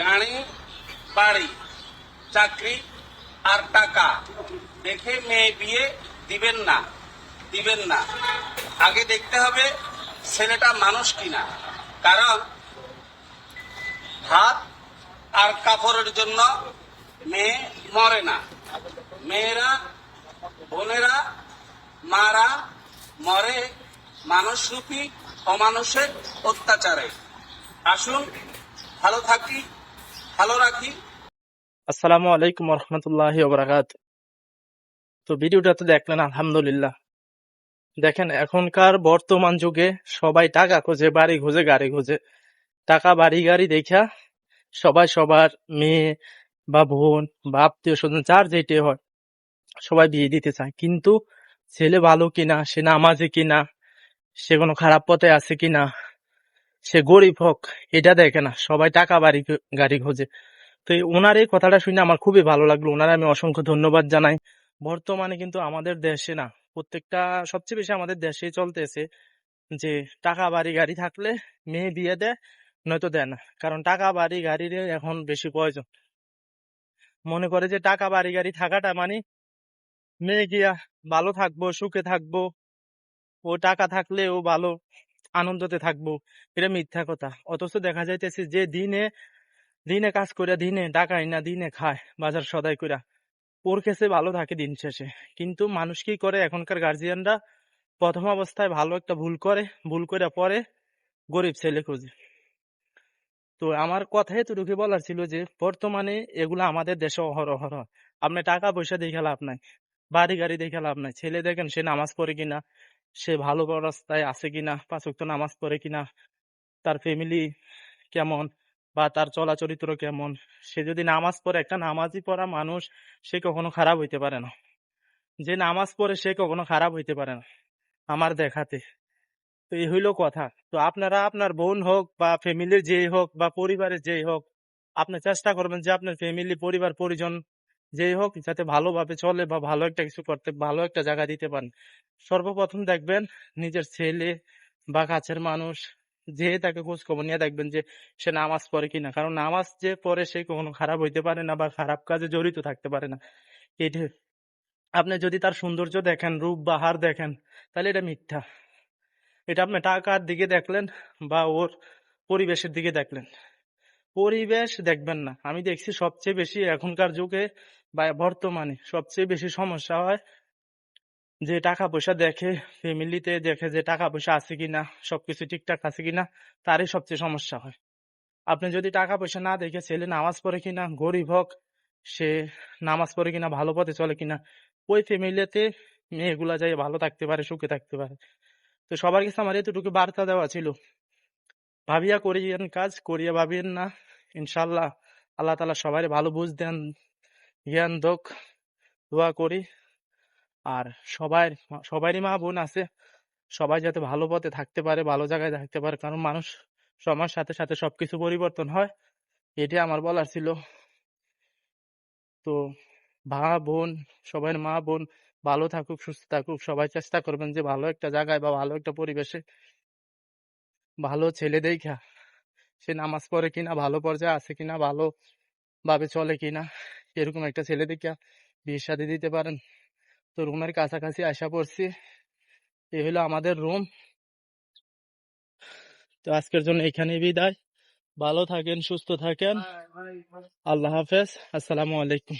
গাড়ি, বাড়ি, চাকরি আর টাকা। দেখে মেয়ে বিয়ে দিবেন না দিবেন না। আগে দেখতে হবে ছেলেটা মানুষ কিনা। কারণ ভাত আর কাপড়ের জন্য মেয়ে মরে না। মেয়েরা, বোনেরা, মারা মরে মানুষরূপী অমানুষের অত্যাচারে। আসুন, ভালো থাকি। ভালো রাখি। আসসালামু আলাইকুম রহমতুল্লাহ ওবরাকাত। তো ভিডিওটা তো দেখলেন, আলহামদুলিল্লাহ। দেখেন, এখনকার বর্তমান যুগে সবাই টাকা খোঁজে, বাড়ি খোঁজে, গাড়ি খোঁজে। টাকা, বাড়ি, গাড়ি দেখা সবাই সবার মেয়ে বা বোন বা আত্মীয় স্বজন, যার যেটি হয়, সবাই বিয়ে দিতে চায়। কিন্তু ছেলে ভালো কিনা, সে নামাজে কিনা, সে কোনো খারাপ পথে আছে কিনা সে গরিব হোক, এটা দেখে না, সবাই টাকা বাড়ি গাড়ি খোঁজে। তো ওনার এই কথাটা শুনে আমার খুবই ভালো লাগল। ওনারা আমি অসংখ্য ধন্যবাদ জানাই। বর্তমানে কিন্তু আমাদের দেশে না, প্রত্যেকটা, সবচেয়ে বেশি আমাদের দেশে চলতেছে যে, টাকা বাড়ি গাড়ি থাকলে মেয়ে বিয়ে দেয়, নয়তো দেয় না। কারণ টাকা বাড়ি গাড়ির এখন বেশি প্রয়োজন। মনে করে যে, টাকা বাড়ি গাড়ি থাকাটা মানে মেয়ে গিয়া ভালো থাকব, সুখে থাকব, ও টাকা থাকলে ও ভালো। আনন্দতে থাকব। এটা মিথ্যা কথা। অথচ দেখা যাইতেছে যে দিনে দিনে কাজ করে দিনে ডাকাই না, দিনে খায় বাজার সদাই কইরা। ওর কাছে ভালো থাকে দিন শেষে। কিন্তু মানুষ কি করে? এখনকার গার্জিয়ানরা প্রথম অবস্থায় ভালো একটা ভুল করে ভুল করে পরে গরিব ছেলে খোঁজে। তো আমার কথা এতটুকু বলার ছিল যে, বর্তমানে এগুলো আমাদের দেশে অহরহ। আপনি টাকা পয়সা দেখে লাভ নাই বাড়ি গাড়ি দেখে লাভ নাই, ছেলে দেখেন সে নামাজ পড়ে কিনা সে ভালো রাস্তায় আছে কিনা, পাঁচ ওয়াক্ত নামাজ পড়ে কিনা, তার ফ্যামিলি কেমন বা তার চলাচরিত্র কেমন? সে যদি নামাজ পড়ে, একটা নামাজই পড়া মানুষ, সে কখনো খারাপ হইতে পারে না। যে নামাজ পড়ে, সে কখনো খারাপ হইতে পারে না, আমার দেখাতে। তো এই হইল কথা। তো আপনারা আপনার বোন হোক বা ফ্যামিলির যেই হোক বা পরিবারের যেই হোক, আপনি চেষ্টা করবেন যে আপনার ফ্যামিলি পরিবার, পরিজন যেই হোক, যাতে ভালোভাবে চলে বা ভালো একটা কিছু করতে, ভালো একটা জায়গা দিতে পারেন। সর্বপ্রথম দেখবেন নিজের ছেলে বা কাছের মানুষ যে তাকে খোঁজ খবর নিয়ে দেখবেন যে সে নামাজ পড়ে কিনা। কারণ নামাজ যে পড়ে সে কখনো খারাপ হইতে পারে না বা খারাপ কাজে জড়িত থাকতে পারে না। এটা আপনি যদি তার সৌন্দর্য দেখেন, রূপ বাহার দেখেন, তাহলে এটা মিথ্যা। এটা আপনি টাকার দিকে দেখলেন বা ওর পরিবেশের দিকে দেখলেন। পরিবেশ দেখবেন না। আমি দেখছি সবচেয়ে বেশি এখনকার যুগে বা বর্তমানে সবচেয়ে বেশি সমস্যা হয় যে টাকা পয়সা দেখে ফ্যামিলিতে দেখে যে টাকা পয়সা আছে কিনা, সবকিছু ঠিকঠাক আছে কিনা, তারই সবচেয়ে সমস্যা হয়। আপনি যদি টাকা পয়সা না দেখে ছেলে নামাজ পড়ে কিনা, গরিব হোক, সে নামাজ পড়ে কিনা, ভালো পথে চলে কিনা, ওই ফ্যামিলিতে মেয়েগুলা যাই ভালো থাকতে পারে, সুখে থাকতে পারে। তো সবার কাছে আমার এতটুকু বার্তা দেওয়া ছিল। ভাবিয়া করিয়েন কাজ, করিয়া ভাবিয়েন না। ইনশাল্লাহ আল্লাহ তালা সবাই ভালো বুঝ দেন। জ্ঞান, দোক, দোয়া করি। আর সবাই, সবারই মা বোন আছে। সবাই যাতে ভালো পথে থাকতে পারে, ভালো জায়গায় থাকতে পারে। কারণ মানুষ সময়ের সাথে সাথে সবকিছু পরিবর্তন হয়। এটি আমার বলার ছিল। তো ভা বোন, সবাই মা বোন, ভালো থাকুক, সুস্থ থাকুক। সবাই চেষ্টা করবেন যে ভালো একটা জায়গায় বা ভালো একটা পরিবেশে ভালো ছেলে দেখা। সে নামাজ পড়ে কিনা, ভালো পর্যায়ে আছে কিনা ভালো ভাবে চলে কিনা। এরকম একটা ছেলে দেখিয়া বিয়ে সাথে দিতে পারেন। তো রুমের কাছাকাছি আশা পড়ছি এ হলো আমাদের রুম তো আজকের জন্য এখানে বিদায়। ভালো থাকেন সুস্থ থাকেন। আল্লাহ হাফেজ। আসসালামু আলাইকুম।